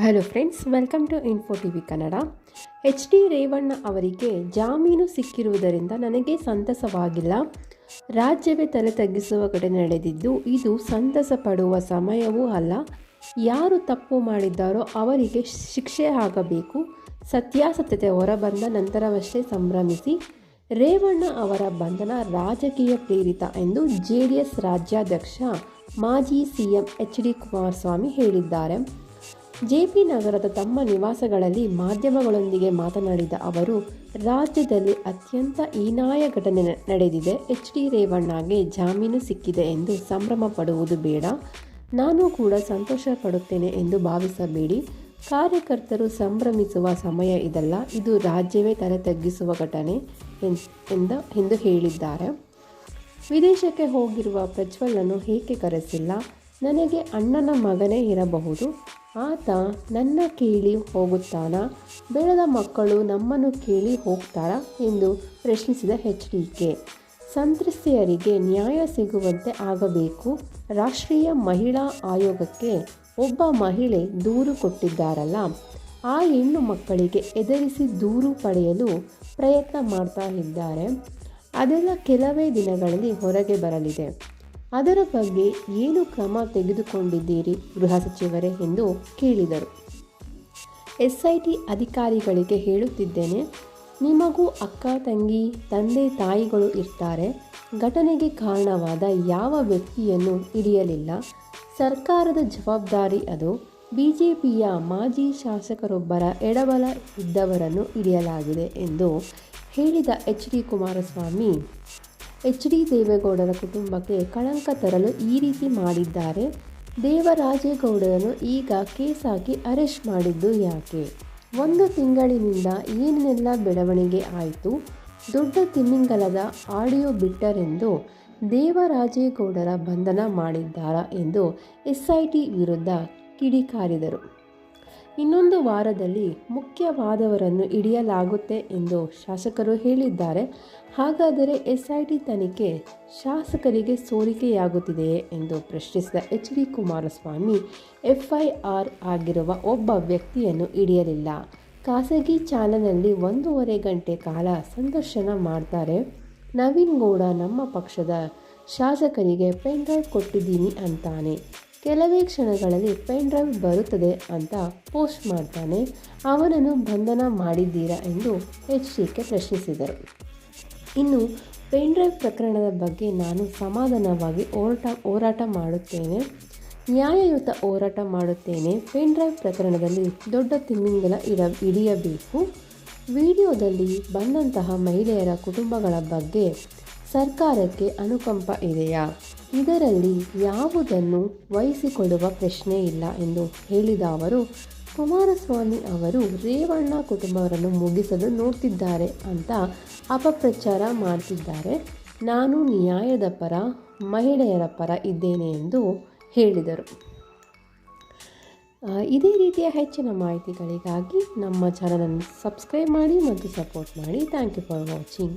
Hello friends welcome to info T V Kannada H D Revanna ಅವರಿಗೆ ಜಾಮೀನು ಸಿಕ್ಕಿರುವುದರಿಂದ ನನಗೆ ಸಂತಸವಾಗಿಲ್ಲ. ರಾಜ್ಯವೇ ತಲೆ ತಗ್ಗಿಸುವ ಕಡೆ ನಡೆದಿದ್ದು, ಇದು ಸಂತಸ ಪಡುವ ಸಮಯವೂ ಅಲ್ಲ. ಯಾರು ತಪ್ಪು ಮಾಡಿದ್ದಾರೋ ಅವರಿಗೆ ಶಿಕ್ಷೆ ಆಗಬೇಕು. ಸತ್ಯಾಸತ್ಯತೆ ಹೊರಬಂದ ನಂತರವಷ್ಟೇ ಸಂಭ್ರಮಿಸಿ. ರೇವಣ್ಣ ಅವರ ಬಂಧನ ರಾಜಕೀಯ ಪ್ರೇರಿತ ಎಂದು ಜೆ ಡಿ ಎಸ್ ರಾಜ್ಯಾಧ್ಯಕ್ಷ, ಮಾಜಿ C M H D Kumaraswamy ಹೇಳಿದ್ದಾರೆ. ಜೆಪಿ ನಗರದ ತಮ್ಮ ನಿವಾಸಗಳಲ್ಲಿ ಮಾಧ್ಯಮಗಳೊಂದಿಗೆ ಮಾತನಾಡಿದ ಅವರು, ರಾಜ್ಯದಲ್ಲಿ ಅತ್ಯಂತ ಹೀನಾಯ ಘಟನೆ ನಡೆದಿದೆ. ಎಚ್ ಡಿ ರೇವಣ್ಣಗೆ ಜಾಮೀನು ಸಿಕ್ಕಿದೆ ಎಂದು ಸಂಭ್ರಮ ಪಡುವುದು ಬೇಡ. ನಾನು ಕೂಡ ಸಂತೋಷ ಪಡುತ್ತೇನೆ ಎಂದು ಭಾವಿಸಬೇಡಿ. ಕಾರ್ಯಕರ್ತರು ಸಂಭ್ರಮಿಸುವ ಸಮಯ ಇದಲ್ಲ. ಇದು ರಾಜ್ಯವೇ ತಲೆ ತಗ್ಗಿಸುವ ಘಟನೆ ಎಂದ, ಎಂದು ಹೇಳಿದ್ದಾರೆ. ವಿದೇಶಕ್ಕೆ ಹೋಗಿರುವ ಪ್ರಜ್ವಲನ್ನು ಏಕೆ ಕರೆಸಿಲ್ಲ? ನನಗೆ ಅಣ್ಣನ ಮಗನೇ ಇರಬಹುದು. ಆತ ನನ್ನ ಕೇಳಿ ಹೋಗುತ್ತಾನಾ? ಬೆಳೆದ ಮಕ್ಕಳು ನಮ್ಮನ್ನು ಕೇಳಿ ಹೋಗ್ತಾರಾ ಎಂದು ಪ್ರಶ್ನಿಸಿದ ಎಚ್ ಡಿ ಕೆ. ಸಂತ್ರಸ್ತೆಯರಿಗೆ ನ್ಯಾಯ ಸಿಗುವಂತೆ ಆಗಬೇಕು. ರಾಷ್ಟ್ರೀಯ ಮಹಿಳಾ ಆಯೋಗಕ್ಕೆ ಒಬ್ಬ ಮಹಿಳೆ ದೂರು ಕೊಟ್ಟಿದ್ದಾರಲ್ಲ, ಆ ಹೆಣ್ಣು ಮಕ್ಕಳಿಗೆ ಎದುರಿಸಿ ದೂರು ಪಡೆಯಲು ಪ್ರಯತ್ನ ಮಾಡ್ತಾ ಇದ್ದಾರೆ. ಅದೆಲ್ಲ ಕೆಲವೇ ದಿನಗಳಲ್ಲಿ ಹೊರಗೆ ಬರಲಿದೆ. ಅದರ ಬಗ್ಗೆ ಏನು ಕ್ರಮ ತೆಗೆದುಕೊಂಡಿದ್ದೀರಿ ಗೃಹ ಸಚಿವರೇ ಎಂದು ಕೇಳಿದರು. ಎಸ್ ಅಧಿಕಾರಿಗಳಿಗೆ ಹೇಳುತ್ತಿದ್ದೇನೆ, ನಿಮಗೂ ಅಕ್ಕ, ತಂಗಿ, ತಂದೆ, ತಾಯಿಗಳು ಇರ್ತಾರೆ. ಘಟನೆಗೆ ಕಾರಣವಾದ ಯಾವ ವ್ಯಕ್ತಿಯನ್ನು ಹಿಡಿಯಲಿಲ್ಲ. ಸರ್ಕಾರದ ಜವಾಬ್ದಾರಿ ಅದು. ಬಿಜೆಪಿಯ ಮಾಜಿ ಶಾಸಕರೊಬ್ಬರ ಎಡಬಲ ಇದ್ದವರನ್ನು ಹಿಡಿಯಲಾಗಿದೆ ಎಂದು ಹೇಳಿದ H D Kumaraswamy. H D ದೇವೇಗೌಡರ ಕುಟುಂಬಕ್ಕೆ ಕಳಂಕ ತರಲು ಈ ರೀತಿ ಮಾಡಿದ್ದಾರೆ. ದೇವರಾಜೇಗೌಡರನ್ನು ಈಗ ಕೇಸ್ ಹಾಕಿ ಅರೆಸ್ಟ್ ಮಾಡಿದ್ದು ಯಾಕೆ? ಒಂದು ತಿಂಗಳಿನಿಂದ ಏನೆಲ್ಲ ಬೆಳವಣಿಗೆ ಆಯಿತು? ದೊಡ್ಡ ತಿಮ್ಮಿಂಗಲದ ಆಡಿಯೋ ಬಿಟ್ಟರೆಂದು ದೇವರಾಜೇಗೌಡರ ಬಂಧನ ಮಾಡಿದ್ದಾರಾ ಎಂದು ಎಸ್ಐಟಿ ವಿರುದ್ಧ ಕಿಡಿಕಾರಿದರು. ಇನ್ನೊಂದು ವಾರದಲ್ಲಿ ಮುಖ್ಯವಾದವರನ್ನು ಹಿಡಿಯಲಾಗುತ್ತೆ ಎಂದು ಶಾಸಕರು ಹೇಳಿದ್ದಾರೆ. ಹಾಗಾದರೆ ಎಸ್ಐಟಿ ತನಿಖೆ ಶಾಸಕರಿಗೆ ಸೋರಿಕೆಯಾಗುತ್ತಿದೆಯೇ ಎಂದು ಪ್ರಶ್ನಿಸಿದ ಎಚ್ ಡಿ ಕುಮಾರಸ್ವಾಮಿ, ಎಫ್ಐಆರ್ ಆಗಿರುವ ಒಬ್ಬ ವ್ಯಕ್ತಿಯನ್ನು ಹಿಡಿಯಲಿಲ್ಲ. ಖಾಸಗಿ ಚಾನಲ್ನಲ್ಲಿ ಒಂದೂವರೆ ಗಂಟೆ ಕಾಲ ಸಂದರ್ಶನ ಮಾಡ್ತಾರೆ. ನವೀನ್ ಗೌಡ ನಮ್ಮ ಪಕ್ಷದ ಶಾಸಕರಿಗೆ ಪೆನ್ ಡ್ರೈವ್ ಕೊಟ್ಟಿದ್ದೀನಿ ಅಂತಾನೆ. ಕೆಲವೇ ಕ್ಷಣಗಳಲ್ಲಿ ಪೆನ್ ಡ್ರೈವ್ ಬರುತ್ತದೆ ಅಂತ ಪೋಸ್ಟ್ ಮಾಡ್ತಾನೆ. ಅವನನ್ನು ಬಂಧನ ಮಾಡಿದ್ದೀರಾ ಎಂದು ಎಚ್ ಡಿ ಕೆ ಪ್ರಶ್ನಿಸಿದರು. ಇನ್ನು ಪೆನ್ ಡ್ರೈವ್ ಪ್ರಕರಣದ ಬಗ್ಗೆ ನಾನು ಸಮಾಧಾನವಾಗಿ ಹೋರಾಟ ಹೋರಾಟ ಮಾಡುತ್ತೇನೆ. ನ್ಯಾಯಯುತ ಹೋರಾಟ ಮಾಡುತ್ತೇನೆ. ಪೆನ್ ಡ್ರೈವ್ ಪ್ರಕರಣದಲ್ಲಿ ದೊಡ್ಡ ತಿಮ್ಮಿಂಗಲ ಇಡ, ಹಿಡಿಯಬೇಕು. ವಿಡಿಯೋದಲ್ಲಿ ಬಂದಂತಹ ಮಹಿಳೆಯರ ಕುಟುಂಬಗಳ ಬಗ್ಗೆ ಸರ್ಕಾರಕ್ಕೆ ಅನುಕಂಪ ಇದೆಯಾ? ಇದರಲ್ಲಿ ಯಾವುದನ್ನು ವಹಿಸಿಕೊಳ್ಳುವ ಪ್ರಶ್ನೆ ಇಲ್ಲ ಎಂದು ಹೇಳಿದ ಅವರು, ಕುಮಾರಸ್ವಾಮಿ ಅವರು ರೇವಣ್ಣ ಕುಟುಂಬವರನ್ನು ಮುಗಿಸಲು ನೋಡ್ತಿದ್ದಾರೆ ಅಂತ ಅಪಪ್ರಚಾರ ಮಾಡ್ತಿದ್ದಾರೆ. ನಾನು ನ್ಯಾಯದ ಪರ, ಮಹಿಳೆಯರ ಪರ ಇದ್ದೇನೆ ಎಂದು ಹೇಳಿದರು. ಇದೇ ರೀತಿಯ ಹೆಚ್ಚಿನ ಮಾಹಿತಿಗಳಿಗಾಗಿ ನಮ್ಮ ಚಾನಲನ್ನು ಸಬ್ಸ್ಕ್ರೈಬ್ ಮಾಡಿ ಮತ್ತು ಸಪೋರ್ಟ್ ಮಾಡಿ. Thank you for watching.